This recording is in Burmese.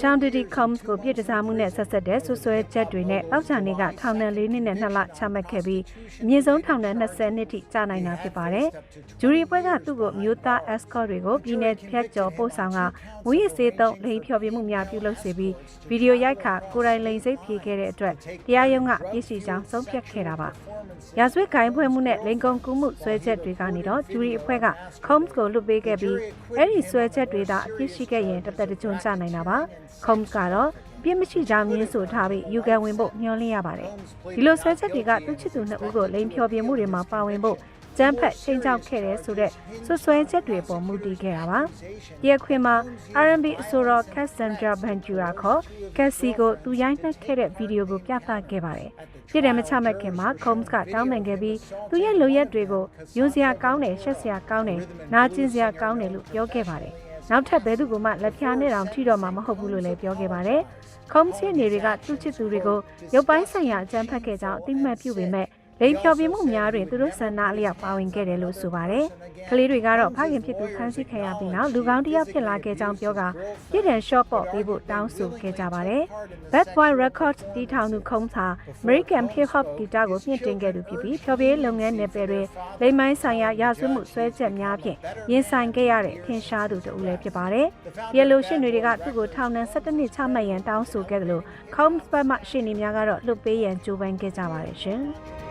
John Diddy Combs ကိုပြည်တစားမှုနဲ့ဆက်ဆက်တဲ့ဆွဆွဲချက်တွေနဲ့အောက်ချာနေကထောင်ဒဏ်၄နှစ်နဲ့2လချမှတ်ခဲ့ပြီးအမြင့်ဆုံးထောင်ဒဏ်20နှစ်ထိကြာနိုင်တာဖြစ်ပါတယ်။ဂျူရီပွဲကသူ့ကိုမျိုးသား escort တွေကိုပြည်내ဖြတ်ကျော်ပို့ဆောင်ကမူရစ်စေးသုံးလိန်ဖြော်ပြမှုများပြုလုပ်စေပြီးဗီဒီယိုရိုက်ခါကိုယ်တိုင်လိန်စိတ်ဖြေခဲ့တဲ့အတွက်တရားရုံးကပြစ်ရှိကြောင်းဆုံးဖြတ်ခဲ့တာပါ။ရာဇဝတ်ခိုင်းဖွဲ့မှုနဲ့လိန်ကုံကူးမှုဆွဲချက်တွေကနေတော့ဂျူရီအဖွဲ့က Combs ကိုလွတ်ပေးခဲ့ပြီးအဲ့ဒီဆွဲချက်တွေသာအပြစ်ရှိခဲ့ရင်တစ်သက်တစ်ကြုံချနိုင်တာပါ။ Combs ကတော့ပြစ်မရှိကြောင်းညင်းဆိုထားပြီးယူကန်ဝင်ဖို့မျှော်လင့်ရပါတယ်။ဒီလိုဆွဲချက်တွေကသူ့ချစ်သူနှစ်ဦးကိုလိန်ဖြော်ပြမှုတွေမှာပါဝင်ဖို့ကျန်းဖက်ချိန်ချောက်ခဲ့တဲ့ဆိုတဲ့ဆွဆွဲချက်တွေပေါ်မူတည်ခဲ့တာပါ။ဒီအခွင့်မှာ R&B အဆိုတော် Cassandra Ventura ခေါ် Cassie ကိုသူရိုက်နှက်ခဲ့တဲ့ဗီဒီယိုကိုပြသခဲ့ပါတယ်။ပြည်တယ်မချမှတ်ခင်မှာ Combs ကတောင်းပန်ခဲ့ပြီးသူရဲ့လိုရက်တွေကိုယွန်းစရာကောင်းတယ်ရှက်စရာကောင်းတယ်နာကျင်စရာကောင်းတယ်လို့ပြောခဲ့ပါတယ်။ နောက်ထပ်ဘဲသူကမှလက်ဖြားနဲ့တောင်ထိတော့မှာမဟုတ်ဘူးလို့လည်းပြောခဲ့ပါတယ်။ Combs ရဲ့နေတွေကသူ့ချစ်သူတွေကိုရုပ်ပိုင်းဆိုင်ရာအကြမ်းဖက်ခဲ့ကြောင်းအသိမှတ်ပြုပေမဲ့ လိန်ဖြော်ပြမှုများတွင်သူတို့ဆန္ဒအလျောက်ပါဝင်ခဲ့တယ်လို့ဆိုပါတယ်။ကလေးတွေကတော့ဖခင်ဖြစ်သူဖမ်းဆီးခံရပြီးနောက်လူကောင်းတစ်ယောက်ဖြစ်လာခဲ့ကြောင်းပြောကပြည်တယ် short ပေါ့ပေးဖို့တောင်းဆိုခဲ့ကြပါတယ်။ Bad Boy Records တီထောင်သူခုံးစာ American Hip Hop ဂီတကိုမြင့်တင်ခဲ့သူဖြစ်ပြီးဖြော်ပြလုပ်ငန်းနယ်ပယ်တွေလိမ်မိုင်းဆိုင်ရာရာဇဝတ်မှုဆွဲချက်များဖြင့်ရင်ဆိုင်ခဲ့ရတဲ့ထင်ရှားသူတဦးလည်းဖြစ်ပါတယ်။ Yellow ရှင်တွေကသူ့ကိုထောင်ဒဏ်17နှစ်ချမှတ်ရန်တောင်းဆိုခဲ့တယ်လို့ Combs ဘက်မှရှင်းနေများကတော့လွတ်ပေးရန်ကြိုးပမ်းခဲ့ကြပါတယ်ရှင်။